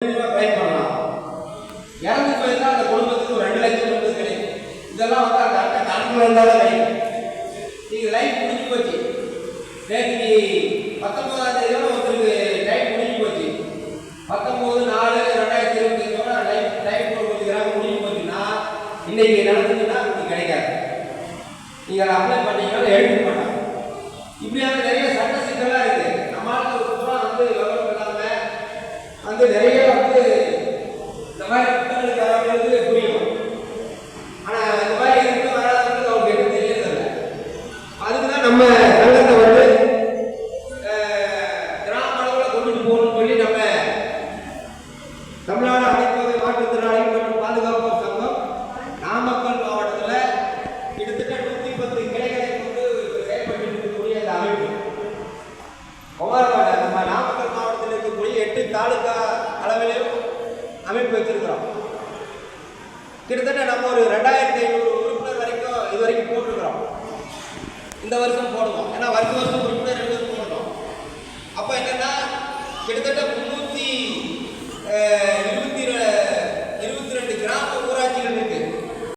Claim பண்ணலாம் இறந்து போயிருந்தா அந்த குடும்பத்துக்கு ஒரு ரெண்டு லட்சம் வந்து கிடைக்கும் இதெல்லாம் வந்து அந்த அட்டை கணக்கில் இருந்தால் தான் கிடைக்கும் நீங்கள் லைஃப் முடிஞ்சு போச்சு நேற்று பத்தொன்பதாம் தேதியோட ஒருத்தருக்கு டைம் முடிஞ்சு போச்சு பத்தொம்போது நாலு ரெண்டாயிரத்தி இருபத்தஞ்சோட லைஃப் டைம் ஒரு முடிஞ்சு போச்சுன்னா இன்னைக்கு நடந்துச்சுன்னா உங்களுக்கு கிடைக்காது நீங்கள் அதை அப்ளை பண்ணீங்கன்னா எடுக்க மாட்டாங்க இப்படியான நிறைய சட்ட சிக்கலாக இருக்குது நம்மளால வந்து நம்ம தமிழகத்தை வந்து கிராம அளவில் கொண்டுட்டு போகணும்னு சொல்லி நம்ம தமிழ்நாடு அனைத்து மாற்றுத்திறனாளிகள் மற்றும் பாதுகாப்பு சங்கம் நாமக்கல் மாவட்டத்தில் கிட்டத்தட்ட நூற்றி பத்து கிளைகளை கொண்டு செயல்பட்டு இருக்கக்கூடிய அந்த அமைப்பு. குமாரபாட நம்ம நாமக்கல் மாவட்டத்தில் இருக்கக்கூடிய எட்டு தாலுகா அளவிலையும் அமைப்பு வச்சிருக்கிறோம். கிட்டத்தட்ட நம்ம ஒரு ரெண்டாயிரத்தி இந்த வருஷம் போடுவோம். ஏன்னா வருஷம் வருஷம் கூட ரெண்டு வருஷம் போடுறோம் அப்போ என்னன்னா கிட்டத்தட்ட முன்னூறு